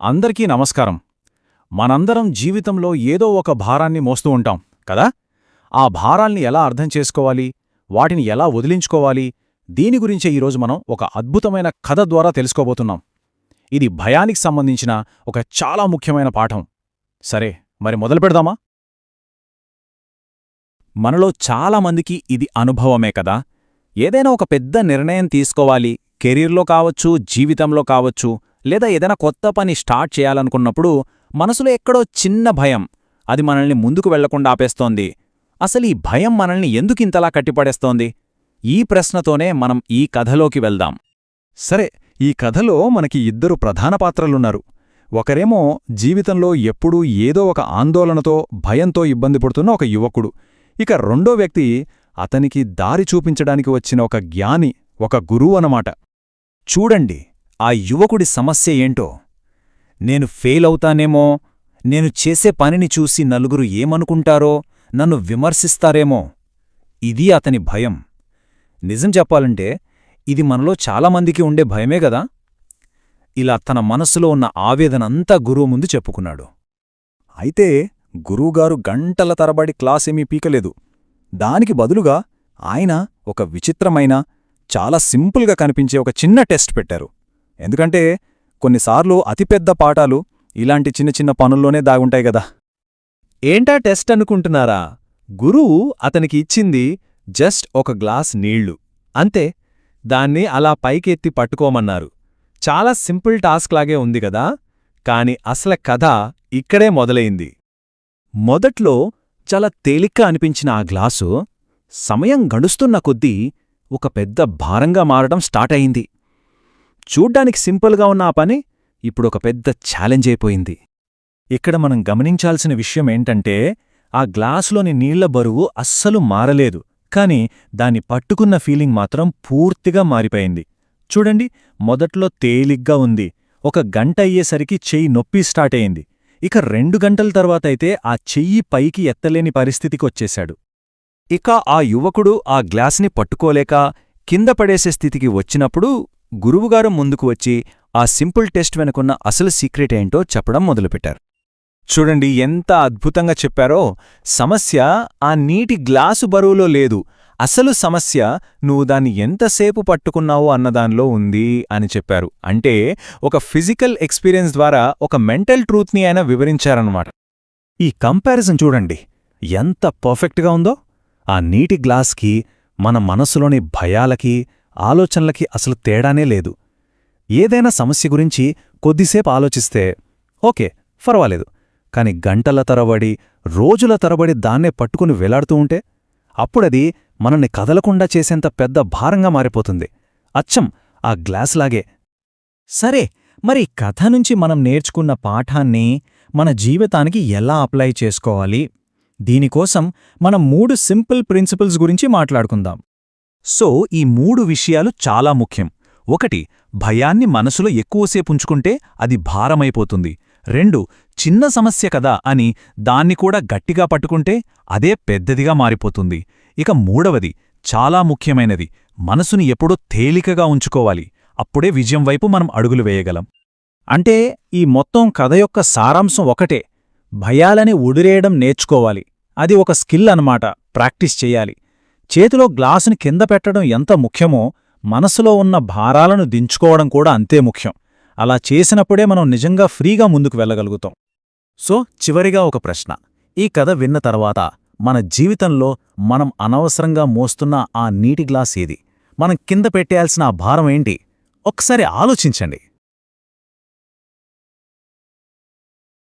అందరికీ నమస్కారం. మనందరం జీవితంలో ఏదో ఒక భారాన్ని మోస్తూ ఉంటాం కదా? ఆ భారాల్ని ఎలా అర్థం చేసుకోవాలి? వాటిని ఎలా వదిలించుకోవాలి? దీని గురించే ఈరోజు మనం ఒక అద్భుతమైన కథ ద్వారా తెలుసుకోబోతున్నాం. ఇది భయానికి సంబంధించిన ఒక చాలా ముఖ్యమైన పాఠం. సరే మరి మొదలు పెడదామా? మనలో చాలామందికి ఇది అనుభవమే కదా? ఏదైనా ఒక పెద్ద నిర్ణయం తీసుకోవాలి. కెరీర్లో కావచ్చు జీవితంలో కావచ్చు లేదా ఏదైనా కొత్త పని స్టార్ట్ చేయాలనుకున్నప్పుడు మనసులో ఎక్కడో చిన్న భయం. అది మనల్ని ముందుకు వెళ్ళకుండా ఆపేస్తోంది. అసలు ఈ భయం మనల్ని ఎందుకింతలా కట్టిపడేస్తోంది? ఈ ప్రశ్నతోనే మనం ఈ కథలోకి వెళ్దాం. సరే ఈ కథలో మనకి ఇద్దరు ప్రధాన పాత్రలున్నారు. ఒకరేమో జీవితంలో ఎప్పుడూ ఏదో ఒక ఆందోళనతో భయంతో ఇబ్బంది పడుతున్న ఒక యువకుడు. ఇక రెండో వ్యక్తి అతనికి దారి చూపించడానికి వచ్చిన ఒక జ్ఞాని ఒక గురువు అన్నమాట. చూడండి. ఆ యువకుడి సమస్య ఏంటో? నేను ఫెయిల్ అవుతానేమో? నేను చేసే పనిని చూసి నలుగురు ఏమనుకుంటారో? నన్ను విమర్శిస్తారేమో? ఇది అతని భయం. నిజం చెప్పాలంటే ఇది మనలో చాలామందికి ఉండే భయమే గదా? ఇలా తన మనసులో ఉన్న ఆవేదనంతా గురువు ముందు చెప్పుకున్నాడు. అయితే గురువుగారు గంటల తరబడి క్లాసేమీ పీకలేదు. దానికి బదులుగా ఆయన ఒక విచిత్రమైన చాలా సింపుల్గా కనిపించే ఒక చిన్న టెస్ట్ పెట్టారు. ఎందుకంటే కొన్నిసార్లు అతిపెద్ద పాఠాలు ఇలాంటి చిన్న చిన్న పనుల్లోనే దాగుంటాయి గదా. ఏంటా టెస్ట్ అనుకుంటున్నారా? గురువు అతనికి ఇచ్చింది జస్ట్ ఒక గ్లాస్ నీళ్ళు. అంతే దాన్ని అలా పైకెత్తి పట్టుకోమన్నారు. చాలా సింపుల్ టాస్క్ లాగే ఉంది గదా కాని అసల కథ ఇక్కడే మొదలైంది. మొదట్లో చాలా తేలిక్క అనిపించిన ఆ గ్లాసు సమయం గడుస్తున్న కొద్దీ ఒక పెద్ద భారంగా మారడం స్టార్ట్ అయింది. చూడ్డానికి సింపుల్గా ఉన్న ఆ పని ఇప్పుడొక పెద్ద ఛాలెంజ్ అయిపోయింది. ఇక్కడ మనం గమనించాల్సిన విషయం ఏంటంటే ఆ గ్లాసులోని నీళ్ళ బరువు అస్సలు మారలేదు కాని దాన్ని పట్టుకున్న ఫీలింగ్ మాత్రం పూర్తిగా మారిపోయింది. చూడండి మొదట్లో తేలిగ్గా ఉంది. ఒక గంట అయ్యేసరికి చెయ్యి నొప్పి స్టార్ట్ అయింది ఇక రెండు గంటల తర్వాతైతే ఆ చెయ్యి పైకి ఎత్తలేని పరిస్థితికొచ్చేశాడు. ఇక ఆ యువకుడు ఆ గ్లాస్ని పట్టుకోలేక కింద పడేసే స్థితికి వచ్చినప్పుడు గురువుగారు ముందుకు వచ్చి ఆ సింపుల్ టెస్ట్ వెనుకున్న అసలు సీక్రెట్ ఏంటో చెప్పడం మొదలుపెట్టారు. చూడండి ఎంత అద్భుతంగా చెప్పారో. సమస్య ఆ నీటి గ్లాసు బరువులో లేదు. అసలు సమస్య నువ్వు దాన్ని ఎంతసేపు పట్టుకున్నావో అన్నదానిలో ఉంది అని చెప్పారు. అంటే ఒక ఫిజికల్ ఎక్స్పీరియన్స్ ద్వారా ఒక మెంటల్ ట్రూత్ని ఆయన వివరించారన్నమాట. ఈ కంపారిజన్ చూడండి. ఎంత పర్ఫెక్ట్గా ఉందో. ఆ నీటి గ్లాస్కి మన మనసులోని భయాలకి ఆలోచనలకి అసలు తేడానే లేదు. ఏదైనా సమస్య గురించి కొద్దిసేపు ఆలోచిస్తే ఓకే పర్వాలేదు కాని గంటల తరబడి రోజుల తరబడి దాన్నే పట్టుకుని వేలాడుతూ ఉంటే అప్పుడది మనల్ని కదలకుండా చేసేంత పెద్ద భారంగా మారిపోతుంది. అచ్చం ఆ గ్లాస్లాగే. సరే మరి కథ నుంచి మనం నేర్చుకున్న పాఠాన్ని మన జీవితానికి ఎలా అప్లై చేసుకోవాలి? దీనికోసం మనం మూడు సింపుల్ ప్రిన్సిపల్స్ గురించి మాట్లాడుకుందాం. సో ఈ మూడు విషయాలు చాలా ముఖ్యం. ఒకటి భయాన్ని మనసులో ఎక్కువసేపుంచుకుంటే అది భారమైపోతుంది. రెండు చిన్న సమస్య కదా అని దాన్ని కూడా గట్టిగా పట్టుకుంటే అదే పెద్దదిగా మారిపోతుంది. ఇక మూడవది చాలా ముఖ్యమైనది మనసుని ఎప్పుడూ తేలికగా ఉంచుకోవాలి. అప్పుడే విజయం వైపు మనం అడుగులు వేయగలం. అంటే ఈ మొత్తం కథ యొక్క సారాంశం ఒకటే భయాలని ఉడిరేయడం నేర్చుకోవాలి. అది ఒక స్కిల్ అన్నమాట ప్రాక్టీస్ చెయ్యాలి చేతిలో గ్లాసుని కింద పెట్టడం ఎంత ముఖ్యమో మనసులో ఉన్న భారాలను దించుకోవడం కూడా అంతే ముఖ్యం. అలా చేసినప్పుడే మనం నిజంగా ఫ్రీగా ముందుకు వెళ్ళగలుగుతాం. సో చివరిగా ఒక ప్రశ్న. ఈ కథ విన్న తర్వాత మన జీవితంలో మనం అనవసరంగా మోస్తున్న ఆ నీటి గ్లాస్ ఏది? మనం కింద పెట్టేయాల్సిన ఆ భారం ఏంటి? ఒక్కసారి ఆలోచించండి.